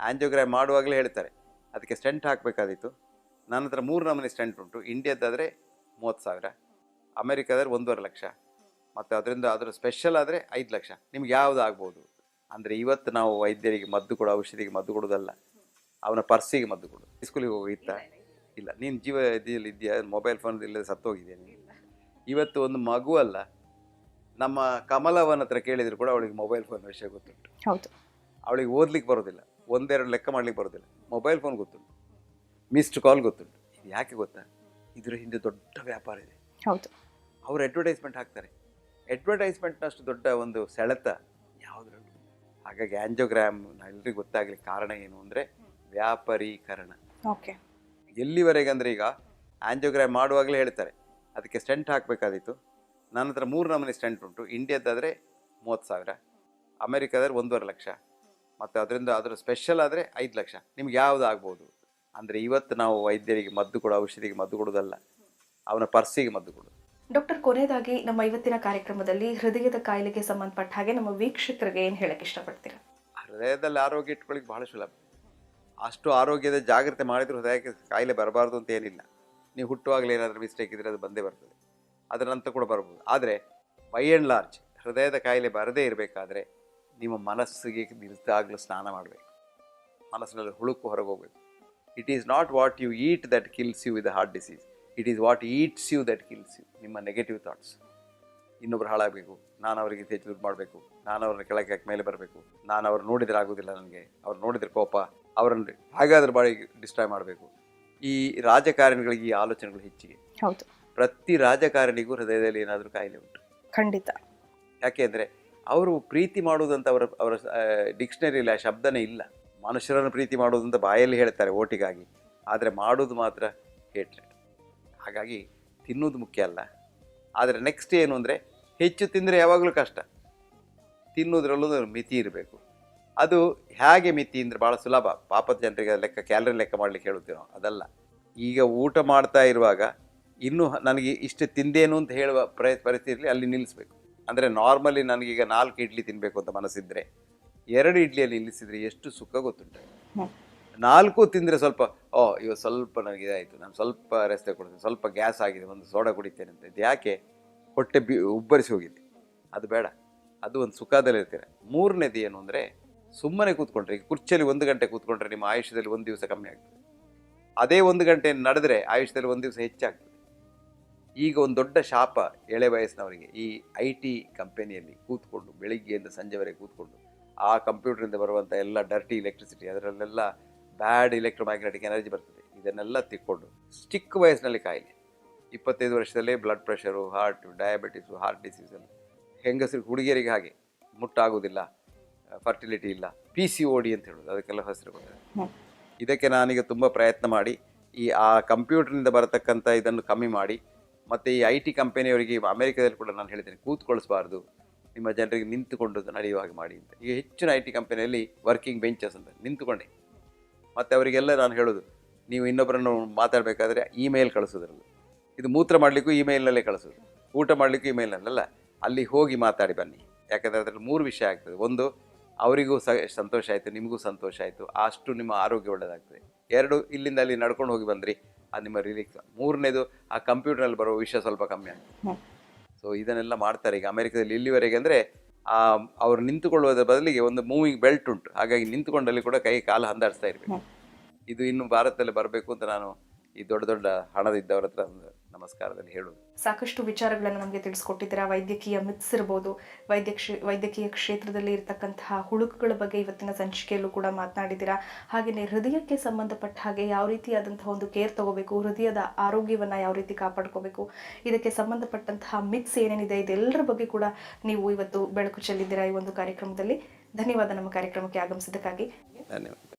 Angiogram ಮಾಡುವಾಗಲೇ ಹೇಳ್ತಾರೆ. ಅದಕ್ಕೆ stent ಹಾಕಬೇಕಾದಿತ್ತು ನನ್ನ ಹತ್ರ ಮೂರು ನಮೂನೆ ಸ್ಟೆಂಟ್ ಉಂಟು. ಇಂಡಿಯಾದ್ದಾದರೆ ಮೂವತ್ತು ಸಾವಿರ ಅಮೆರಿಕಾದ್ರೆ ಒಂದೂವರೆ ಲಕ್ಷ ಮತ್ತು ಅದರಿಂದ ಅದರ ಸ್ಪೆಷಲ್ ಆದರೆ ಐದು ಲಕ್ಷ. ನಿಮ್ಗೆ ಯಾವುದು ಆಗ್ಬೋದು? ಅಂದರೆ ಇವತ್ತು ನಾವು ವೈದ್ಯರಿಗೆ ಮದ್ದು ಕೊಡೋ ಔಷಧಿಗೆ ಮದ್ದು ಕೊಡೋದಲ್ಲ. ಅವನ ಪರ್ಸಿಗೆ ಮದ್ದು ಕೊಡು. ಸ್ಕೂಲಿಗೆ ಹೋಗಿತ್ತ ಇಲ್ಲ ನೀನು ಜೀವ ಇದೆಯಲ್ಲಿ ಇದೆಯಾ ಮೊಬೈಲ್ ಫೋನ್ ಇಲ್ಲದೆ ಸತ್ತೋಗಿದೆಯಾ ನೀನು? ಇವತ್ತು ಒಂದು ಮಗು ಅಲ್ಲ ನಮ್ಮ ಕಮಲವನ ಹತ್ರ ಕೇಳಿದ್ರು ಕೂಡ ಅವಳಿಗೆ ಮೊಬೈಲ್ ಫೋನ್ ವಿಷಯ ಗೊತ್ತುಂಟು. ಹೌದು. ಅವಳಿಗೆ ಓದ್ಲಿಕ್ಕೆ ಬರೋದಿಲ್ಲ. ಒಂದೆರಡು ಲೆಕ್ಕ ಮಾಡ್ಲಿಕ್ಕೆ ಬರೋದಿಲ್ಲ. ಮೊಬೈಲ್ ಫೋನ್ ಗೊತ್ತುಂಟು. ಮಿಸ್ಡ್ ಕಾಲ್ ಗೊತ್ತುಂಟು. ಇದು ಯಾಕೆ ಗೊತ್ತಾ? ಇದರ ಹಿಂದೆ ದೊಡ್ಡ ವ್ಯಾಪಾರ ಇದೆ. ಹೌದು. ಅವರು ಅಡ್ವರ್ಟೈಸ್ಮೆಂಟ್ ಹಾಕ್ತಾರೆ. ಅಡ್ವರ್ಟೈಸ್ಮೆಂಟ್ನಷ್ಟು ದೊಡ್ಡ ಒಂದು ಸೆಳೆತ ಯಾವುದ್ರಲ್ಲೂ. ಹಾಗಾಗಿ ಆಂಜೋಗ್ರಾಮ್ ಎಲ್ರಿಗೂ ಗೊತ್ತಾಗಲಿ ಕಾರಣ ಏನು ಅಂದರೆ ವ್ಯಾಪಾರೀಕರಣ. ಓಕೆ ಎಲ್ಲಿವರೆಗೆ ಅಂದರೆ ಈಗ ಆಂಜಿಯೋಗ್ರಾಮ್ ಮಾಡುವಾಗಲೇ ಹೇಳ್ತಾರೆ. ಅದಕ್ಕೆ ಸ್ಟೆಂಟ್ ಹಾಕಬೇಕಾದಿತ್ತು ನನ್ನ ಹತ್ರ ಮೂರು ನಮೂನೆ ಸ್ಟೆಂಟ್ ಉಂಟು. ಇಂಡಿಯಾದ್ದಾದರೆ ಮೂವತ್ತು ಸಾವಿರ. ಅಮೆರಿಕಾದ್ರೆ ಒಂದೂವರೆ ಲಕ್ಷ. ಮತ್ತು ಅದರಿಂದ ಅದರ ಸ್ಪೆಷಲ್ ಆದರೆ ಐದು ಲಕ್ಷ. ನಿಮ್ಗೆ ಯಾವುದು ಆಗ್ಬೋದು? ಅಂದರೆ ಇವತ್ತು ನಾವು ವೈದ್ಯರಿಗೆ ಮದ್ದು ಕೊಡೋ ಔಷಧಿಗೆ ಮದ್ದು ಕೊಡೋದಲ್ಲ ಅವನ ಪರ್ಸಿಗೆ ಮದ್ದು ಕೊಡೋದು. ಡಾಕ್ಟರ್ ಕೊನೆಯದಾಗಿ ನಮ್ಮ ಇವತ್ತಿನ ಕಾರ್ಯಕ್ರಮದಲ್ಲಿ ಹೃದಯದ ಕಾಯಿಲೆಗೆ ಸಂಬಂಧಪಟ್ಟ ಹಾಗೆ ನಮ್ಮ ವೀಕ್ಷಕರಿಗೆ ಏನು ಹೇಳಕ್ಕೆ ಇಷ್ಟಪಡ್ತೀರಾ? ಹೃದಯದಲ್ಲಿ ಆರೋಗ್ಯ ಇಟ್ಕೊಳ್ಳಿಕ್ಕೆ ಬಹಳ ಸುಲಭ. ಅಷ್ಟು ಆರೋಗ್ಯದ ಜಾಗ್ರತೆ ಮಾಡಿದ್ರೆ ಹೃದಯಕ್ಕೆ ಕಾಯಿಲೆ ಬರಬಾರ್ದು ಅಂತ ಏನಿಲ್ಲ. ನೀವು ಹುಟ್ಟುವಾಗಲೇ ಏನಾದರೂ ಮಿಸ್ಟೇಕ್ ಇದ್ದರೆ ಅದು ಬಂದೇ ಬರ್ತದೆ. ಅದರ ನಂತರ ಕೂಡ ಬರ್ಬೋದು. ಆದರೆ ಬೈ ಆ್ಯಂಡ್ ಲಾರ್ಜ್ ಹೃದಯದ ಕಾಯಿಲೆ ಬರದೇ ಇರಬೇಕಾದ್ರೆ ನಿಮ್ಮ ಮನಸ್ಸಿಗೆ ನಿಲ್ತಾಗಲೂ ಸ್ನಾನ ಮಾಡಬೇಕು. ಮನಸ್ಸಿನಲ್ಲಿ ಹುಳುಕು ಹೊರಗೆ ಹೋಗಬೇಕು it is not what you eat that kills you with heart disease it is what eats you that kills you ನಿಮ್ಮ ನೆಗೆಟಿವ್ ಥಾಟ್ಸ್ ಇನ್ನೊಬ್ರು ಹಾಳಾಗಬೇಕು. ನಾನು ಅವರಿಗೆ ಹೆಚ್ಚು ದುಡ್ಡು ಮಾಡಬೇಕು. ನಾನು ಅವ್ರನ್ನ ಕೆಳಗೆ ಹಾಕಿ ಮೇಲೆ ಬರಬೇಕು. ನಾನು ಅವ್ರು ನೋಡಿದರೆ ಆಗೋದಿಲ್ಲ ನನಗೆ. ಅವ್ರು ನೋಡಿದ್ರೆ ಕೋಪ. ಅವರನ್ನು ಹಾಗಾದ್ರೆ ಬಾಡಿ ಡಿಸ್ಟ್ರಾಯ್ ಮಾಡಬೇಕು. ಈ ರಾಜಕಾರಣಿಗಳಿಗೆ ಈ ಆಲೋಚನೆಗಳು ಹೆಚ್ಚಿಗೆ. ಹೌದು. ಪ್ರತಿ ರಾಜಕಾರಣಿಗೂ ಹೃದಯದಲ್ಲಿ ಏನಾದರೂ ಕಾಯಿಲೆ ಉಂಟು. ಖಂಡಿತ. ಯಾಕೆಂದರೆ ಅವರು ಪ್ರೀತಿ ಮಾಡುವುದಂತ ಅವರ ಅವರ ಡಿಕ್ಷನರಿಯಲ್ಲಿ ಆ ಶಬ್ದನೇ ಇಲ್ಲ. ಮನುಷ್ಯರನ್ನು ಪ್ರೀತಿ ಮಾಡುವುದಂತ ಬಾಯಲ್ಲಿ ಹೇಳ್ತಾರೆ ಓಟಿಗಾಗಿ. ಆದರೆ ಮಾಡೋದು ಮಾತ್ರ ಹೇಟ್ರೆಡ್ ಹಾಗಾಗಿ ತಿನ್ನೋದು ಮುಖ್ಯ ಅಲ್ಲ. ಆದರೆ ನೆಕ್ಸ್ಟ್ ಏನು ಅಂದರೆ ಹೆಚ್ಚು ತಿಂದರೆ ಯಾವಾಗಲೂ ಕಷ್ಟ. ತಿನ್ನೋದ್ರಲ್ಲೂ ಮಿತಿ ಇರಬೇಕು. ಅದು ಹೇಗೆ ಮಿತಿ ಅಂದರೆ ಭಾಳ ಸುಲಭ. ಪಾಪದ ಜನರಿಗೆ ಲೆಕ್ಕ ಕ್ಯಾಲರಿ ಲೆಕ್ಕ ಮಾಡಲಿಕ್ಕೆ ಹೇಳುತ್ತೇವೆ ಅದಲ್ಲ. ಈಗ ಊಟ ಮಾಡ್ತಾ ಇರುವಾಗ ಇನ್ನೂ ನನಗೆ ಇಷ್ಟು ತಿಂದೇನು ಅಂತ ಹೇಳುವ ಪ್ರಯ ಪರಿಸ್ಥಿತಿಯಲ್ಲಿ ಅಲ್ಲಿ ನಿಲ್ಲಿಸಬೇಕು. ಅಂದರೆ ನಾರ್ಮಲಿ ನನಗೀಗ ನಾಲ್ಕು ಇಡ್ಲಿ ತಿನ್ನಬೇಕು ಅಂತ ಮನಸ್ಸಿದ್ರೆ ಎರಡು ಇಡ್ಲಿಯಲ್ಲಿ ನಿಲ್ಲಿಸಿದರೆ ಎಷ್ಟು ಸುಖ ಗೊತ್ತುಂಟು. ನಾಲ್ಕು ತಿಂದರೆ ಸ್ವಲ್ಪ, ಓ ಇವತ್ತು ಸ್ವಲ್ಪ ನನಗೆ ಇದಾಯಿತು, ನಾನು ಸ್ವಲ್ಪ ರೆಸ್ಟ್ ಕೊಡ್ತೀನಿ ಸ್ವಲ್ಪ ಗ್ಯಾಸ್ ಆಗಿದೆ, ಒಂದು ಸೋಡಾ ಕುಡಿತೇನೆ ಅಂತ ಇದು ಯಾಕೆ ಹೊಟ್ಟೆ ಬಿ, ಉಬ್ಬರಿಸಿ ಹೋಗಿದೆ ಅದು ಬೇಡ, ಅದು ಒಂದು ಸುಖದಲ್ಲಿರ್ತೀರ ಮೂರನೇದು ಏನು ಅಂದರೆ ಸುಮ್ಮನೆ ಕೂತ್ಕೊಂಡ್ರೆ, ಈಗ ಕುರ್ಚಿಯಲ್ಲಿ ಒಂದು ಗಂಟೆ ಕೂತ್ಕೊಂಡ್ರೆ ನಿಮ್ಮ ಆಯುಷ್ಯದಲ್ಲಿ ಒಂದು ದಿವಸ ಕಮ್ಮಿ ಆಗ್ತದೆ. ಅದೇ ಒಂದು ಗಂಟೆ ನಡೆದ್ರೆ ಆಯುಷ್ಯದಲ್ಲಿ ಒಂದು ದಿವಸ ಹೆಚ್ಚಾಗ್ತದೆ. ಈಗ ಒಂದು ದೊಡ್ಡ ಶಾಪ ಎಳೆ ವಯಸ್ಸಿನವರಿಗೆ ಈ ಐ ಟಿ ಕಂಪನಿಯಲ್ಲಿ ಕೂತ್ಕೊಂಡು ಬೆಳಿಗ್ಗೆಯಿಂದ ಸಂಜೆವರೆಗೆ ಕೂತ್ಕೊಂಡು ಆ ಕಂಪ್ಯೂಟರಿಂದ ಬರುವಂಥ ಎಲ್ಲ ಡರ್ಟಿ ಎಲೆಕ್ಟ್ರಿಸಿಟಿ ಅದರಲ್ಲೆಲ್ಲ ಬ್ಯಾಡ್ ಎಲೆಕ್ಟ್ರೋಮ್ಯಾಗ್ನೆಟಿಕ್ ಎನರ್ಜಿ ಬರ್ತದೆ. ಇದನ್ನೆಲ್ಲ ತಿಕ್ಕೊಂಡು ಚಿಕ್ಕ ವಯಸ್ಸಿನಲ್ಲಿ ಕಾಯಿಲೆ. ಇಪ್ಪತ್ತೈದು ವರ್ಷದಲ್ಲೇ blood pressure heart diabetes heart disease ಎಲ್ಲ ಹೆಂಗಸರು ಹುಡುಗಿಯರಿಗೆ ಹಾಗೆ ಮುಟ್ಟಾಗೋದಿಲ್ಲ ಫರ್ಟಿಲಿಟಿ ಇಲ್ಲ ಪಿ ಸಿ ಓ ಡಿ ಅಂತ ಹೇಳೋದು ಅದಕ್ಕೆಲ್ಲ ಹೆಸರು ಹ್ಮ್. ಇದಕ್ಕೆ ನಾನೀಗ ತುಂಬ ಪ್ರಯತ್ನ ಮಾಡಿ ಈ ಆ ಕಂಪ್ಯೂಟರ್ನಿಂದ ಬರತಕ್ಕಂಥ ಇದನ್ನು ಕಮ್ಮಿ ಮಾಡಿ ಮತ್ತು ಈ ಐ ಟಿ ಕಂಪೆನಿಯವರಿಗೆ ಅಮೆರಿಕದಲ್ಲಿ ಕೂಡ ನಾನು ಹೇಳ್ತೇನೆ ಕೂತ್ಕೊಳಿಸಬಾರ್ದು. ನಿಮ್ಮ ಜನರಿಗೆ ನಿಂತುಕೊಂಡು ನಡೆಯುವ ಹಾಗೆ ಮಾಡಿ ಅಂತ. ಈಗ ಹೆಚ್ಚಿನ ಐ ಟಿ ಕಂಪನಿಯಲ್ಲಿ ವರ್ಕಿಂಗ್ ಬೆಂಚಸ್ ಅಂತ, ನಿಂತುಕೊಂಡೆ. ಮತ್ತು ಅವರಿಗೆಲ್ಲ ನಾನು ಹೇಳೋದು, ನೀವು ಇನ್ನೊಬ್ಬರನ್ನು ಮಾತಾಡಬೇಕಾದ್ರೆ ಇಮೇಲ್ ಕಳಿಸೋದ್ರಲ್ಲಿ. ಇದು ಮೂತ್ರ ಮಾಡಲಿಕ್ಕೂ ಇಮೇಲ್ನಲ್ಲೇ ಕಳಿಸೋದು, ಊಟ ಮಾಡಲಿಕ್ಕೂ ಇಮೇಲ್ನಲ್ಲ ಅಲ್ಲಿ ಹೋಗಿ ಮಾತಾಡಿ ಬನ್ನಿ. ಯಾಕಂದರೆ ಅದರಲ್ಲಿ ಮೂರು ವಿಷಯ ಆಗ್ತದೆ. ಒಂದು, ಅವರಿಗೂ ಸಂತೋಷ ಆಯಿತು, ನಿಮಗೂ ಸಂತೋಷ ಆಯಿತು, ಅಷ್ಟು ನಿಮ್ಮ ಆರೋಗ್ಯ ಒಳ್ಳೆಯದಾಗ್ತದೆ ಎರಡು, ಇಲ್ಲಿಂದ ಅಲ್ಲಿ ನಡ್ಕೊಂಡು ಹೋಗಿ ಬಂದ್ರಿ ಅದು ನಿಮ್ಮ ರಿಲೀಕ್ಸ್ ಮೂರನೇದು ಆ ಕಂಪ್ಯೂಟರ್ನಲ್ಲಿ ಬರೋ ವಿಷಯ ಸ್ವಲ್ಪ ಕಮ್ಮಿ ಆಗ್ತದೆ ಸೊ ಇದನ್ನೆಲ್ಲ ಮಾಡ್ತಾರೆ ಈಗ ಅಮೆರಿಕದಲ್ಲಿ ಇಲ್ಲಿವರೆಗೆ ಅಂದರೆ ಅವ್ರು ನಿಂತುಕೊಳ್ಳುವುದರ ಬದಲಿಗೆ ಒಂದು ಮೂವಿಂಗ್ ಬೆಲ್ಟ್ ಉಂಟು. ಹಾಗಾಗಿ ನಿಂತುಕೊಂಡಲ್ಲಿ ಕೂಡ ಕೈ ಕಾಲು ಹಂದಾಡಿಸ್ತಾ ಇರಬೇಕು. ಇದು ಇನ್ನು ಭಾರತದಲ್ಲಿ ಬರಬೇಕು ಅಂತ ನಾನು ಈ ದೊಡ್ಡ ದೊಡ್ಡ ಹಣದಿದ್ದವರ ಹತ್ರ ನಮಸ್ಕಾರದಲ್ಲಿ ಹೇಳೋದು ಸಾಕಷ್ಟು ವಿಚಾರಗಳನ್ನು ನಮಗೆ ತಿಳಿಸ್ಕೊಟ್ಟಿದ್ದೀರಾ? ವೈದ್ಯಕೀಯ ಮಿತ್ಸ್ ಇರ್ಬೋದು ವೈದ್ಯ ಕ್ಷೇ ವೈದ್ಯಕೀಯ ಕ್ಷೇತ್ರದಲ್ಲಿ ಇರತಕ್ಕಂತಹ ಹುಡುಕುಗಳ ಬಗ್ಗೆ ಇವತ್ತಿನ ಸಂಚಿಕೆಯಲ್ಲೂ ಕೂಡ ಮಾತನಾಡಿದ್ದೀರಾ? ಹಾಗೆಯೇ ಹೃದಯಕ್ಕೆ ಸಂಬಂಧಪಟ್ಟ ಹಾಗೆ ಯಾವ ರೀತಿಯಾದಂತಹ ಒಂದು ಕೇರ್ ತಗೋಬೇಕು ಹೃದಯದ ಆರೋಗ್ಯವನ್ನು ಯಾವ ರೀತಿ ಕಾಪಾಡ್ಕೋಬೇಕು ಇದಕ್ಕೆ ಸಂಬಂಧಪಟ್ಟಂತಹ ಮಿತ್ಸ್ ಏನೇನಿದೆ ಇದೆಲ್ಲರ ಬಗ್ಗೆ ಕೂಡ ನೀವು ಇವತ್ತು ಬೆಳಕು ಚೆಲ್ಲಿದ್ದೀರಾ ಈ ಒಂದು ಕಾರ್ಯಕ್ರಮದಲ್ಲಿ? ಧನ್ಯವಾದ ನಮ್ಮ ಕಾರ್ಯಕ್ರಮಕ್ಕೆ ಆಗಮಿಸಿದ್ದಕ್ಕಾಗಿ. ಧನ್ಯವಾದ.